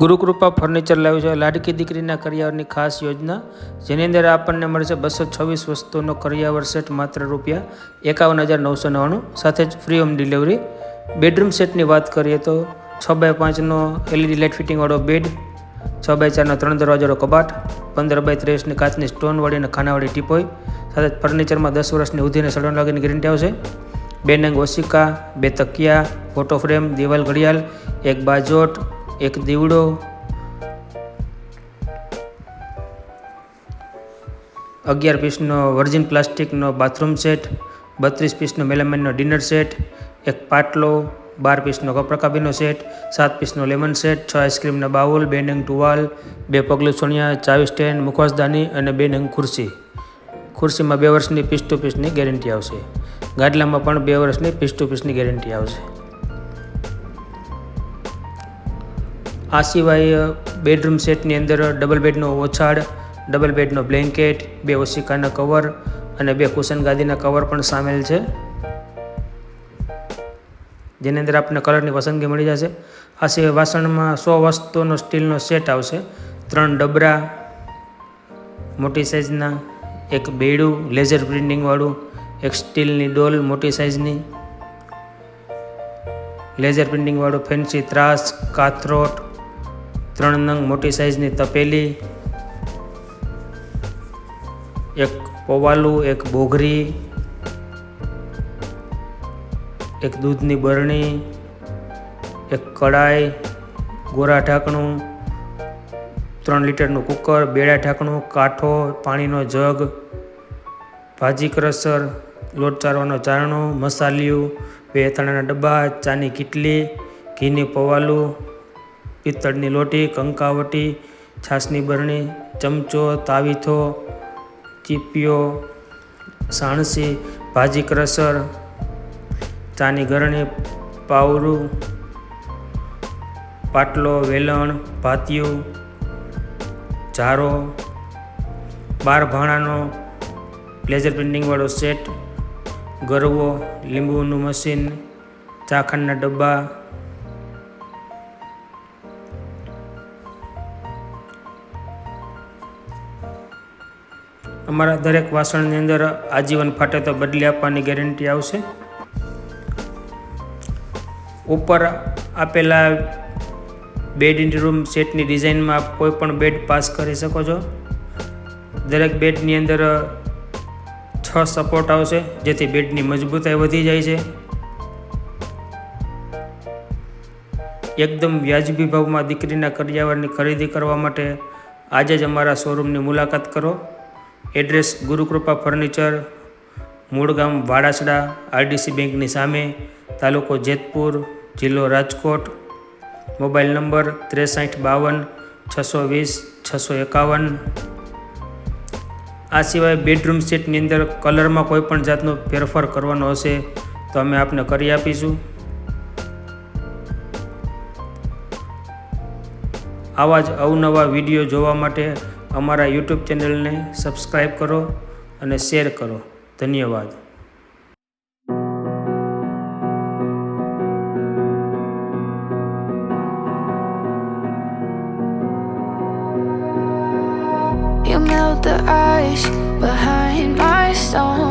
Gurukripa furniture લાવ્યું છે. લાડકી દીકરીના કરિયાવરની ખાસ યોજના, જેની અંદર આપણને મળશે બસો છવ્વીસ વસ્તુનો કરિયાવર સેટ માત્ર રૂપિયા એકાવન હજાર નવસો નવ્વાણું. સાથે જ ફ્રી હોમ ડિલિવરી બેડરૂમ સેટની વાત કરીએ તો છ બાય પાંચનો એલઈડી લાઇટ ફિટિંગવાળો બેડ છ બાય ચારનો ત્રણ દરવાજાનો કબાટ, પંદર બાય ત્રેવીસની કાચની સ્ટોનવાળી અને ખાનાવાળી ટીપોઈ સાથે ફર્નિચરમાં દસ વર્ષની ઉધીને સડન લાગીની ગેરંટી આવશે. બે નંગ ઓશિકા, બે તકિયા ફોટો ફ્રેમ દિવાલ ઘડિયાળ, એક બાજોટ એક દીવડો. અગિયાર પીસનો વર્જિન પ્લાસ્ટિકનો બાથરૂમ સેટ બત્રીસ પીસનો મેલામેનનો ડિનર સેટ એક પાટલો, બાર પીસનો કપરકાબીનો સેટ સાત પીસનો લેમન સેટ છ આઈસ્ક્રીમના બાઉલ, બે નંગ ટુવાલ, બે પગલું સોનિયા, ચાવી સ્ટેન્ડ મુખવાસદાની અને બે નંગ ખુરશી. ખુરશીમાં બે વર્ષની પીસ ટુ પીસની ગેરંટી આવશે. ગાડલામાં પણ બે વર્ષની પીસ ટુ પીસની ગેરંટી આવશે. આ સિવાય બેડરૂમ સેટની અંદર ડબલ બેડનો ઓછાડ ડબલ બેડનો બ્લેન્કેટ, બે ઓશિકાના કવર અને બે કુશન ગાદીના કવર પણ સામેલ છે. જેની અંદર આપણને કલરની પસંદગી મળી જશે. આ સિવાય વાસણમાં સો વસ્તુનો સ્ટીલનો સેટ આવશે. ત્રણ ડબરા, મોટી સાઇઝના, એક બેડું, લેઝર પ્રિન્ટિંગવાળું, એક સ્ટીલની ડોલ મોટી સાઇઝની, લેઝર પ્રિન્ટિંગવાળું ફેન્સી ત્રાસ, કાથરોટ ત્રણ નંગ મોટી સાઇઝની તપેલી, એક પવાલું, એક બોઘરી, એક દૂધની બરણી, એક કડાઈ, ગોરા ઢાંકણું, ત્રણ લીટરનું કુકર, બેડા ઢાંકણું, કાંઠો, પાણીનો જગ, ભાજી ક્રસર લોટ ચારવાનો ચારણો મસાલિયું, બે અથાણાના ડબ્બા, ચાની કીટલી, ઘીની પવાલું પિત્તળની લોટી, કંકાવટી છાસની બરણી, ચમચો, તાવીથો, ચીપિયો, સાણસી, ભાજી ક્રસર ચાની ગરણી પાવરું પાટલો, વેલણ, ભાતિયું ઝારો બાર ભાણાનો લેઝર પ્રિન્ટિંગવાળો સેટ, ગરવો, લીંબુનું મશીન ચાખંડના ડબ્બા અમારા દરેક વાસણની અંદર આજીવન ફાટે તો બદલી આપવાની ગેરંટી આવશે. ઉપર આપેલા બેડ ઇન રૂમ સેટની ડિઝાઇનમાં કોઈ પણ બેડ પાસ કરી શકો છો. દરેક બેડની અંદર છ સપોર્ટ આવશે, જેથી બેડની મજબૂતાઈ વધી જાય છે. એકદમ વ્યાજબી ભાવમાં દીકરીના કરિયાવરની ખરીદી કરવા માટે આજે જ અમારા શોરૂમની મુલાકાત કરો. એડ્રેસ ગુરુકૃપા ફર્નિચર, મૂળ ગામ વાડાસડા, આરડીસી બેંકની સામે, તાલુકો જેતપુર, જિલ્લો રાજકોટ. મોબાઈલ નંબર ત્રેસાઠ બાવન, છસો વીસ, છસો એકાવન. આ સિવાય બેડરૂમ સેટની અંદર કલરમાં કોઈ પણ જાતનો ફેરફાર કરવાનો હશે તો અમે આપને કરી આપીશું. આવા જ અવનવા વીડિયો જોવા માટે અમારા યુટ્યુબ ચેનલને સબસ્ક્રાઈબ કરો અને શેર કરો. ધન્યવાદ. You melt the ice behind my stone.